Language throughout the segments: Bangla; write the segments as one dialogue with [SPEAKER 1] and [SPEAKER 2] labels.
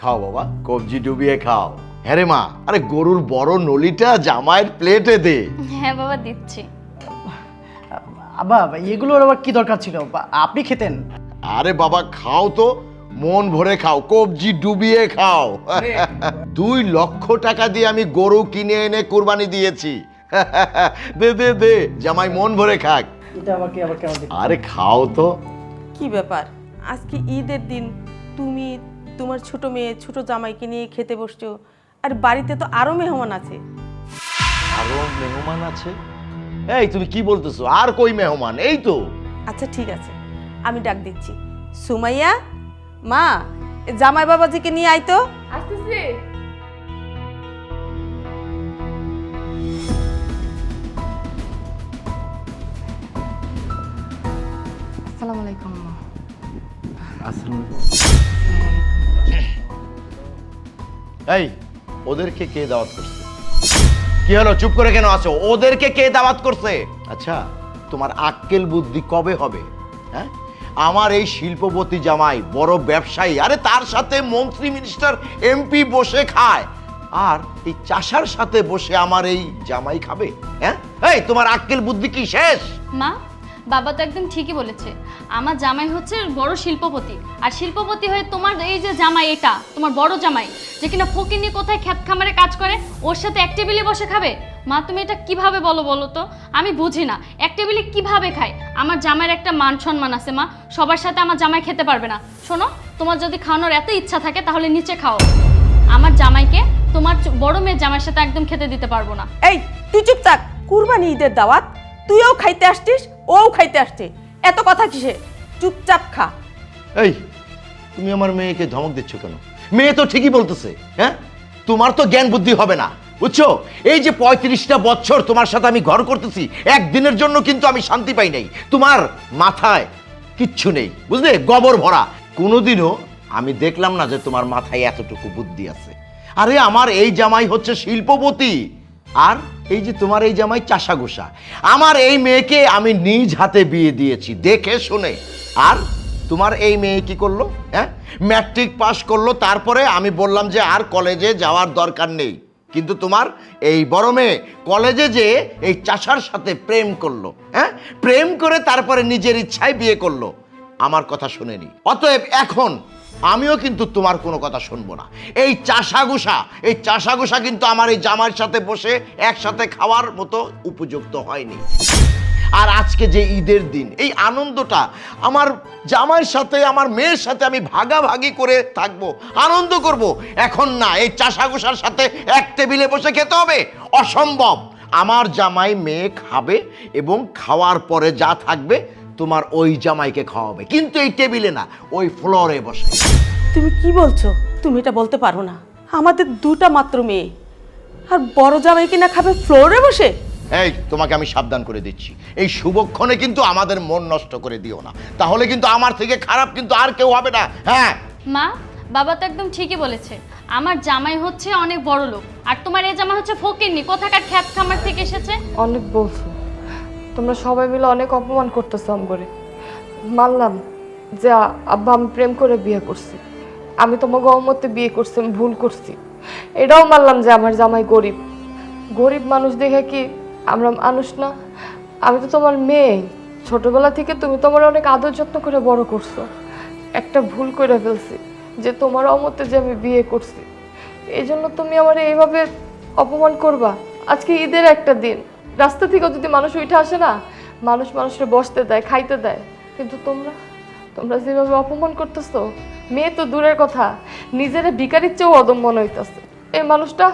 [SPEAKER 1] খাও বাবা কবজি ডুবিয়ে খাও। হ্যাঁ রে মা আরে গরুর বড় নলিটা জামাইয়ের প্লেটে দে।
[SPEAKER 2] হ্যাঁ বাবা দিচ্ছি।
[SPEAKER 3] আব্বা এগুলোর আবার কি দরকার ছিল? আপনি খেতেন।
[SPEAKER 1] আরে বাবা খাও তো মন ভরে খাও কবজি ডুবিয়ে খাও। দুই লক্ষ টাকা দিয়ে আমি গরু কিনে এনে কোরবানি দিয়েছি। দে দে দে জামাই মন ভরে খাক? আরে খাও তো।
[SPEAKER 4] কি ব্যাপার? আজকে ঈদের দিন তুমি তোমার ছোট মেয়ে ছোট জামাইকে নিয়ে খেতে বসছো। আর বাড়িতে তো আরও মেহমান আছে।
[SPEAKER 1] আরও মেহমান আছে? এই তুমি কি বলতেছো? আর কই মেহমান? এই তো।
[SPEAKER 4] আচ্ছা ঠিক আছে। আমি ডাক দিচ্ছি। সুমাইয়া? মা জামাই বাবাজিকে নিয়ে আইতো
[SPEAKER 2] আসতেছি। আসসালামু আলাইকুম মা
[SPEAKER 1] এই, ওদেরকে কে দাওয়াত করছে? কি হলো, চুপ করে কেন আছো? ওদেরকে কে দাওয়াত করছে? আচ্ছা তোমার আক্কেল বুদ্ধি কবে হবে? হ্যাঁ? আমার এই শিল্পপতি জামাই, বড় ব্যবসায়ী, আরে তার সাথে মন্ত্রী মিনিস্টার, এমপি বসে খায়। আর এই চাষার সাথে বসে আমার এই জামাই খাবে? হ্যাঁ? এই, তোমার আক্কেল বুদ্ধি কি শেষ?
[SPEAKER 2] মা বাবা তো একদম ঠিকই বলেছে। আমার জামাই হচ্ছে বড় শিল্পপতি। আর শিল্পপতি হয়ে তোমার এই যে জামাই এটা, তোমার বড় জামাই, যে কিনা ফকিনি কোথায় খ্যাত খামারে কাজ করে, ওর সাথে এক টেবিলে বসে খাবে? মা, তুমি এটা কীভাবে বলো বলো তো? আমি বুঝি না। এক টেবিলে কীভাবে খায়? আমার জামাইয়ের একটা মান সম্মান আছে মা। সবার সাথে আমার জামাই খেতে পারবে না। শোনো, তোমার যদি খাওয়ানোর এত ইচ্ছা থাকে, তাহলে নিচে খাও। আমার জামাইকে তোমার বড় মেয়ের জামাইয়ের সাথে একদম খেতে দিতে পারব না।
[SPEAKER 4] এই, তুই চুপ থাক। কুরবানি ঈদের দাওয়াত তুইও খাইতে আসছিস, ওও খাইতে আসছে। এত কথা কিসে চুপচাপ খা।
[SPEAKER 1] এই, তুমি আমার মেয়েকে ধমক দিচ্ছ কেন? মেয়ে তো ঠিকই বলতেছে হ্যাঁ? তোমার তো জ্ঞান বুদ্ধি হবে না, বুঝছ? এই যে পঁয়ত্রিশটা বছর তোমার সাথে আমি ঘর করতেছি, একদিনের জন্য কিন্তু আমি শান্তি পাই নাই। তোমার মাথায় কিচ্ছু নেই, বুঝলে? গোবর ভরা। কোনোদিনও আমি দেখলাম না যে তোমার মাথায় এতটুকু বুদ্ধি আছে। আরে আমার এই জামাই হচ্ছে শিল্পপতি। আর এই যে তোমার এই জামাই চাষা গোসা আমার এই মেয়েকে আমি নিজ হাতে বিয়ে দিয়েছি, দেখে শুনে। আর তোমার এই মেয়ে কি করল হ্যাঁ? ম্যাট্রিক পাশ করল, তারপরে আমি বললাম যে আর কলেজে যাওয়ার দরকার নেই। কিন্তু তোমার এই বড় মেয়ে কলেজে যে এই চাষার সাথে প্রেম করল হ্যাঁ? প্রেম করে তারপরে নিজের ইচ্ছায় বিয়ে করল। আমার কথা শুনেনি। অতএব এখন আমিও কিন্তু তোমার কোনো কথা শুনব না। এই চাষাগুসা এই চাষাগুসা কিন্তু আমার এই জামাইয়ের সাথে বসে একসাথে খাওয়ার মতো উপযুক্ত হয়নি। আর আজকে যে ঈদের দিন, এই আনন্দটা আমার জামাইয়ের সাথে, আমার মেয়ের সাথে আমি ভাগাভাগি করে থাকব, আনন্দ করব। এখন না, এই চাষাগুসার সাথে এক টেবিলে বসে খেতে হবে। অসম্ভব। আমার জামাই মেয়ে খাবে এবং খাওয়ার পরে যা থাকবে তোমার ওই জামাইকে খাওয়াবে। কিন্তু এই টেবিলে না ওই ফ্লোরে বসে।
[SPEAKER 4] তুমি কি বলছো? তুমি এটা বলতে পারো না। আমাদের দুটা মাত্র মেয়ে। আর বড় জামাই কিনা খাবে ফ্লোরে বসে?
[SPEAKER 1] এই তোমাকে আমি সাবধান করে দিচ্ছি। এই শুভক্ষণে কিন্তু আমাদের মন নষ্ট করে দিও না। তাহলে কিন্তু আমার থেকে খারাপ কিন্তু আর কেউ হবে না। হ্যাঁ।
[SPEAKER 2] মা বাবা তো একদম ঠিকই বলেছে। আমার জামাই হচ্ছে অনেক বড় লোক। আর তোমার এই জামাই হচ্ছে ফকিরনি কোথাকার খ্যাত খামার থেকে এসেছে?
[SPEAKER 5] অনেক বলছো তোমরা সবাই মিলে অনেক অপমান করতেছো আমগরে মানলাম যে আব্বা আমি প্রেম করে বিয়ে করছি। আমি তোমার গহমতে বিয়ে করছি, আমি ভুল করছি। এটাও মানলাম যে আমার জামাই গরিব। গরিব মানুষ দেখে কি আমরা মানুষ না? আমি তো তোমার মেয়ে। ছোটবেলা থেকে তুমি তোমার অনেক আদর যত্ন করে বড় করছ। একটা ভুল করে ফেলছি যে তোমার অমতে যে আমি বিয়ে করছি। এই জন্য তুমি আমার এইভাবে অপমান করবা। আজকে ঈদের একটা দিন। রাস্তা থেকে যদি মানুষ উঠে আসে না, মানুষ মানুষের বসতে দেয়, খাইতে দেয়। কিন্তু তোমরা তোমরা যেভাবে অপমান করতেছো, মেয়ে তো দূরের কথা, নিজেরা ভিকারির চেয়েও অদম মনে হইতেছে এই মানুষটা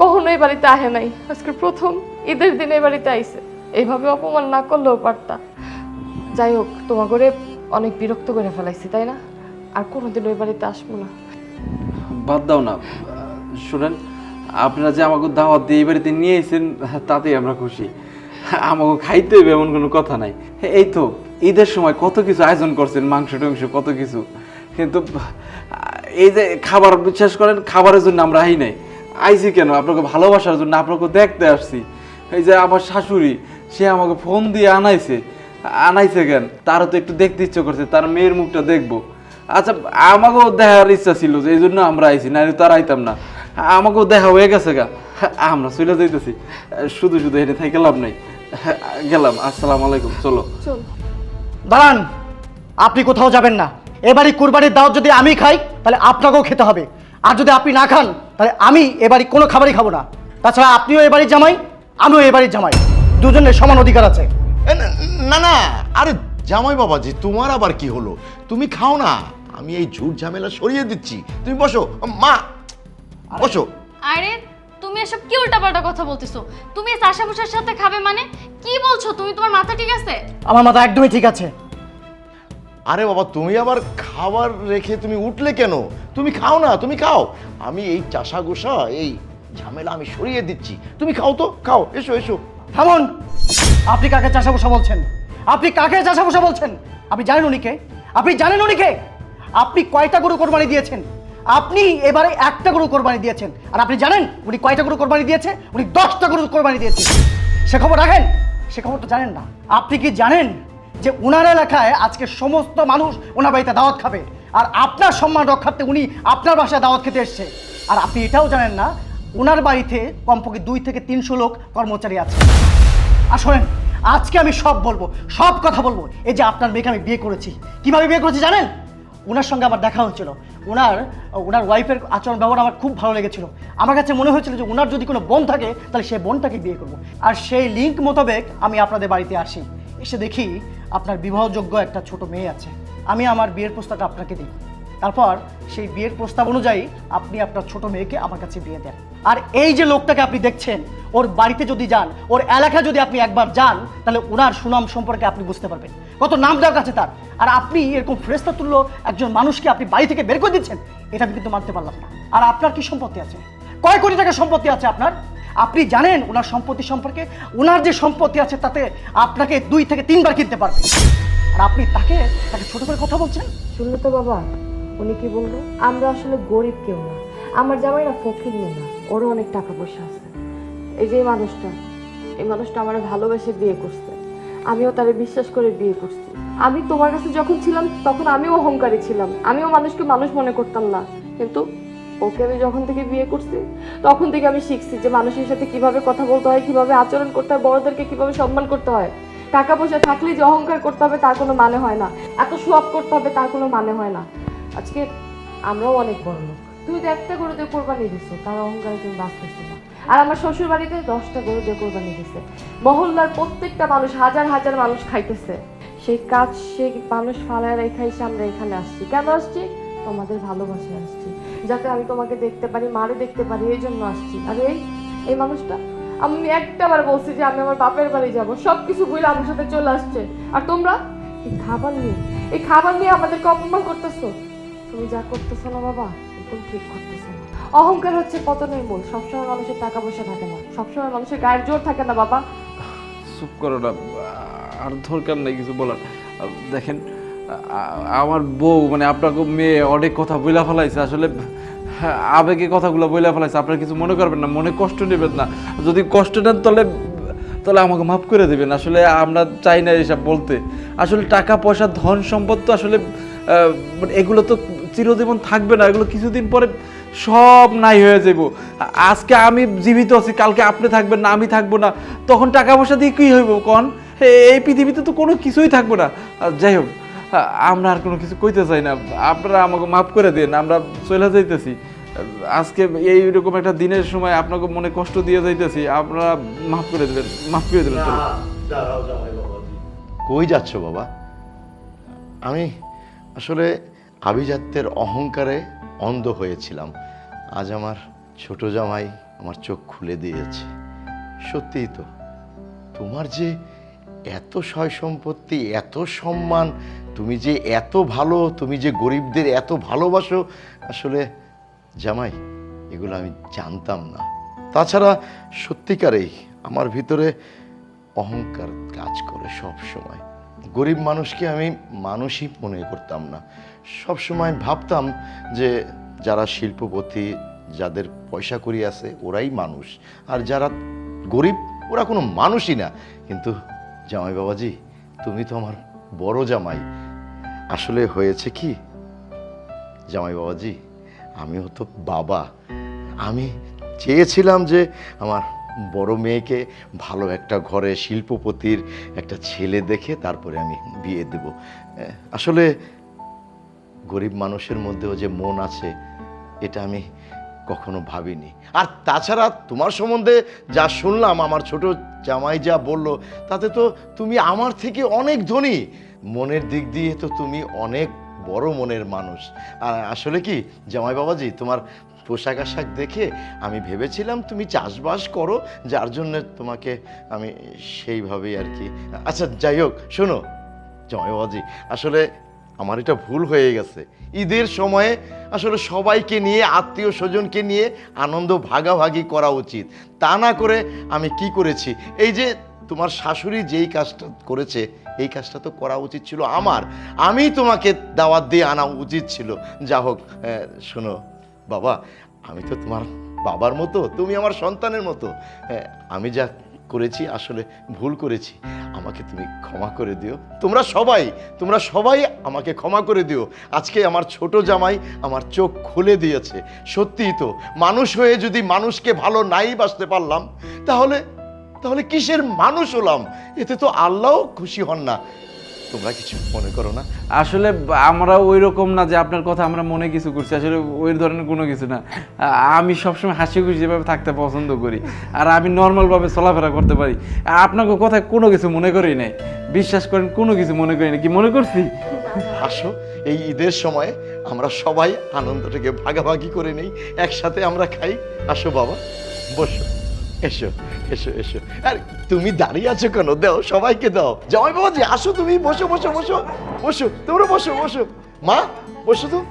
[SPEAKER 5] কখনো এই বাড়িতে আহে নাই। আজকে প্রথম ঈদের দিন বাড়িতে আইছে। এইভাবে অপমান না করলেও পারতা। যাই হোক তোমার করে অনেক বিরক্ত করে ফেলাইছি, তাই না? আর কোনোদিন ওই বাড়িতে আসব না।
[SPEAKER 6] বাদ দাও না। শুনেন আপনারা যে আমাকে দাওয়াত দিয়ে এই বাড়িতে নিয়ে এসেছেন, তাতেই আমরা খুশি। আমাকে খাইতে হবে এমন কোনো কথা নাই। এই তো, ঈদের সময় কত কিছু আয়োজন করছেন, মাংস টাংস কত কিছু। কিন্তু, এই যে খাবার বিশ্বাস করেন, খাবারের জন্য আমরা আই নাই। আইছি কেন? আপনাকে ভালোবাসার জন্য আপনাকে দেখতে আসছি। এই যে আমার শাশুড়ি, সে আমাকে ফোন দিয়ে আনাইছে। আনাইছে কেন? তারও তো একটু দেখতে ইচ্ছে করছে, তার মেয়ের মুখটা দেখব। আচ্ছা আমাকেও দেখার ইচ্ছা ছিল যে এই জন্য আমরা আইছি না তার আইতাম না। আমাকেও দেখা হয়ে গেছে গা। আমরা চলে যাইতেছি। শুধু শুধু এনে থেকে লাভ নাই। গেলাম আসসালামু আলাইকুম চলো।
[SPEAKER 5] চল।
[SPEAKER 3] দাঁড়ান আপনি কোথাও যাবেন না। এবারই কুরবানির দাওয়াত যদি আমি খাই তাহলে আপনাকেও খেতে হবে। আর যদি আপনি না খান তাহলে আমি এবারই কোনো খাবারই খাব না। তাছাড়া আপনিও এবারই জামাই আমিও এবারই জামাই। দুজনের সমান অধিকার আছে।
[SPEAKER 1] এ, না, না না আরে জামাই বাবাজি তোমার আবার কি হলো? তুমি খাও না। আমি এই ঝুট ঝামেলা সরিয়ে দিচ্ছি। তুমি বসো। মা বসো।
[SPEAKER 2] আরে তুমি এসব কি উল্টাপাল্টা কথা বলতেছো? তুমি এই চাষা ভুষার সাথে খাবে মানে? কি বলছো তুমি? তোমার মাথা ঠিক আছে?
[SPEAKER 3] আমার মাথা একদমই ঠিক আছে।
[SPEAKER 1] আরে বাবা তুমি আবার খাবার রেখে তুমি উঠলে কেন? তুমি খাও না তুমি খাও। আমি এই চাষা গোসা এই ঝামেলা আমি সরিয়ে দিচ্ছি। তুমি খাও তো খাও এসো এসো।
[SPEAKER 3] থামুন! আপনি কাকে চাষা বসা বলছেন? আপনি কাকে চাষা বসা বলছেন? আপনি জানেন উনিকে আপনি জানেন উনিকে আপনি কয়টা গরু কোরবানি দিয়েছেন? আপনি এবারে একটা গরু কোরবানি দিয়েছেন। আর আপনি জানেন, উনি কয়টা গরু কোরবানি দিয়েছে? উনি দশটা গরু কোরবানি দিয়েছে। সে খবর রাখেন? সে খবর তো জানেন না। আপনি কি জানেন যে উনার এলাকায় আজকে সমস্ত মানুষ ওনার বাড়িতে দাওয়াত খাবে? আর আপনার সম্মান রক্ষার্থে উনি আপনার বাসায় দাওয়াত খেতে এসছে। আর আপনি এটাও জানেন না ওনার বাড়িতে কমপক্ষে দুই থেকে তিনশো লোক কর্মচারী আছে। আর শোনেন, আজকে আমি সব বলব, সব কথা বলব। এই যে আপনার মেয়েকে আমি বিয়ে করেছি। কীভাবে বিয়ে করেছি জানেন? ওনার সঙ্গে আমার দেখা হয়েছিল। ওনার ওনার ওয়াইফের আচরণ, ব্যবহার আমার খুব ভালো লেগেছিল। আমার কাছে মনে হয়েছিল যে ওনার যদি কোনো বোন থাকে, তাহলে সেই বোনটাকে বিয়ে করব। আর সেই লিঙ্ক মোতাবেক আমি আপনাদের বাড়িতে আসি। এসে দেখি আপনার বিবাহযোগ্য একটা ছোট মেয়ে আছে। আমি আমার বিয়ের প্রস্তাবটা আপনাকে দিই। তারপর সেই বিয়ের প্রস্তাব অনুযায়ী আপনি আপনার ছোট মেয়েকে আমার কাছে বিয়ে দেন। আর এই যে লোকটাকে আপনি দেখছেন, ওর বাড়িতে যদি যান, ওর এলাকা যদি আপনি একবার যান, তাহলে ওনার সুনাম সম্পর্কে আপনি বুঝতে পারবেন। কত নাম ডাক আছে তার। আর আপনি এরকম ফ্রেস্তা তুল্য একজন মানুষকে আপনি বাড়ি থেকে বের করে দিচ্ছেন, এটা আমি কিন্তু মানতে পারলাম না। আর আপনার কি সম্পত্তি আছে? কয় কোটি টাকা সম্পত্তি আছে আপনার? আপনি জানেন ওনার সম্পত্তি সম্পর্কে? ওনার যে সম্পত্তি আছে তাতে আপনাকে দুই থেকে তিনবার কিনতে পারবে। আর আপনি তাকে তাকে ছোট করে কথা বলছেন?
[SPEAKER 5] শুনলে তো বাবা উনি কি বলল? আমরা আসলে গরিব কেউ না। আমার জামাইরা ফকির নেই না, ওরও অনেক টাকা পয়সা আছে। এই যে মানুষটা, এই মানুষটা আমার ভালোবেসে বিয়ে করছে। আমিও তারে বিশ্বাস করে বিয়ে করছি। আমি তোমার কাছে যখন ছিলাম, তখন আমিও অহংকারী ছিলাম। আমিও মানুষকে মানুষ মনে করতাম না। কিন্তু ওকে আমি যখন থেকে বিয়ে করছি, তখন থেকে আমি শিখছি যে মানুষের সাথে কীভাবে কথা বলতে হয়, কীভাবে আচরণ করতে হয়, বড়দেরকে কীভাবে সম্মান করতে হয়। টাকা পয়সা থাকলেই যে অহংকার করতে হবে, তার কোনো মানে হয় না। এত সোয়াব করতে হবে, তার কোনো মানে হয় না। আজকে আমরাও অনেক বড় লোক। তুমি তো একটা গরু দিয়ে কোরবানি দিছো, তার অহংকারে তুমি বাঁচতেছো না। আর আমার শ্বশুর বাড়িতে দশটা গরু দিয়ে কোরবানি দিছে। মহল্লার প্রত্যেকটা মানুষ, হাজার হাজার মানুষ খাইতেছে। সেই কাজ, সেই মানুষ ফালায় রেখাই আমরা এখানে আসছি। কেন আসছি? তোমাদের ভালোবাসে আসছি। যাতে আমি তোমাকে দেখতে পারি, মারে দেখতে পারি, এই জন্য আসছি। আর এই এই মানুষটা, আমি একটা বার বলছি যে আমি আমার বাপের বাড়ি যাব। সব কিছু বলে আমার সাথে চলে আসছে। আর তোমরা, এই খাবার নিয়ে, এই খাবার নিয়ে আমাদেরকে অপমান করতেছো? তুমি যা করতেছো না বাবা, একদম ঠিক করতেছো না। অহংকার হচ্ছে পতনের মূল, সবসময় মানুষের টাকা পয়সা থাকে না। সবসময় মানুষের গায়ের জোর থাকে না বাবা।
[SPEAKER 6] চুপ করো না, আর দরকার নেই কিছু বলার। দেখেন, আমার বউ মানে আপনাকে মেয়ে, অনেক কথা বইলা ফেলাইছে। আসলে, আবেগে কথাগুলো বইলা ফেলাইছে। আপনারা কিছু মনে করবেন না, মনে কষ্ট নেবেন না। যদি কষ্ট নেন, তাহলে তাহলে আমাকে মাফ করে দেবেন। আসলে আমরা চাই না এসব বলতে। আসলে টাকা পয়সা, ধন সম্পদ তো আসলে মানে এগুলো তো চিরজীবন থাকবে না এগুলো কিছুদিন পরে সব নাই হয়ে যাব আজকে আমি জীবিত আছি কালকে আপনি থাকবেন না আমি থাকব না তখন টাকা পয়সা দিয়ে কী হইব কন? এই পৃথিবীতে তো কোনো কিছুই থাকব না। যাই হোক আমরা আর কোনো কিছু কইতে চাই না। আপনারা আমাকে মাফ করে দিন আমরা চলে যাইতেছি। আজকে এই এইরকম একটা দিনের সময় আপনাকে মনে কষ্ট দিয়ে যাইতেছি আপনারা মাফ করে দেবেন মাফ করে দেবেন।
[SPEAKER 1] কই যাচ্ছ বাবা? আমি আসলে আভিজাত্যের অহংকারে অন্ধ হয়েছিলাম। আজ আমার ছোট জামাই আমার চোখ খুলে দিয়েছে। সত্যিই তো, তোমার যে এত সয় সম্পত্তি, এত সম্মান, তুমি যে এত ভালো, তুমি যে গরিবদের এত ভালোবাসো, আসলে জামাই, এগুলো আমি জানতাম না। তাছাড়া সত্যিকারেই আমার ভিতরে অহংকার কাজ করে সব সময় গরিব মানুষকে আমি মানুষই মনে করতাম না। সব সময় ভাবতাম যে যারা শিল্পপতি, যাদের পয়সা করি আছে, ওরাই মানুষ। আর যারা গরিব, ওরা কোনো মানুষই না। কিন্তু জামাই বাবাজি, তুমি তো আমার বড় জামাই। আসলে হয়েছে কি? জামাই বাবাজি, আমিও তো বাবা। আমি চেয়েছিলাম যে আমার বড় মেয়েকে ভালো একটা ঘরে শিল্পপতির একটা ছেলে দেখে তারপরে আমি বিয়ে দেব। আসলে গরিব মানুষের মধ্যেও যে মন আছে, এটা আমি কখনো ভাবিনি। আর তাছাড়া তোমার সম্বন্ধে যা শুনলাম, আমার ছোট জামাই যা বলল, তাতে তো তুমি আমার থেকে অনেক ধনী। মনের দিক দিয়ে তো তুমি অনেক বড় মনের মানুষ। আর আসলে কি, জামাই বাবাজি, তোমার পোশাক আশাক দেখে আমি ভেবেছিলাম তুমি চাষবাস করো, যার জন্য তোমাকে আমি সেইভাবেই আর কি। আচ্ছা যাই হোক, শোনো জয় বাবাজি, আসলে আমার এটা ভুল হয়ে গেছে। ঈদের সময়ে আসলে সবাইকে নিয়ে, আত্মীয় স্বজনকে নিয়ে আনন্দ ভাগাভাগি করা উচিত। তা না করে আমি কি করেছি? এই যে তোমার শাশুড়ি যেই কাজটা করেছে, এই কাজটা তো করা উচিত ছিল আমার। আমি তোমাকে দাওয়াত দিয়ে আনা উচিত ছিল। যা হোক শোনো, বাবা, আমি তো তোমার বাবার মতো, তুমি আমার সন্তানের মতো। আমি যা করেছি, আসলে ভুল করেছি, আমাকে তুমি ক্ষমা করে দিও। তোমরা সবাই তোমরা সবাই আমাকে ক্ষমা করে দিও। আজকে আমার ছোট জামাই আমার চোখ খুলে দিয়েছে। সত্যিই তো, মানুষ হয়ে যদি মানুষকে ভালো নাই বাসতে পারলাম, তাহলে তাহলে কিসের মানুষ হলাম? এতে তো আল্লাহও খুশি হন না। তোমরা কিছু মনে করো না।
[SPEAKER 6] আসলে আমরা ওই রকম না যে আপনার কথা আমরা মনে কিছু করছি আসলে ওই ধরনের কোনো কিছু না। আমি সবসময় হাসি খুশি যেভাবে থাকতে পছন্দ করি আর আমি নর্মালভাবে চলাফেরা করতে পারি। আপনাকে কথায় কোনো কিছু মনে করি নাই বিশ্বাস করেন কোনো কিছু মনে করি না কি মনে করছি?
[SPEAKER 1] আসো এই ঈদের সময় আমরা সবাই আনন্দটাকে ভাগাভাগি করে নেই একসাথে আমরা খাই। আসো বাবা বসো। এসো এসো এসো। আর, তুমি দাঁড়িয়ে আছো কেন? দাও, সবাইকে দাও। জামাই বাবা যে আসো তুমি, বসো বসো বসো বসো। তোমরা বসো বসো। মা, বসো তো।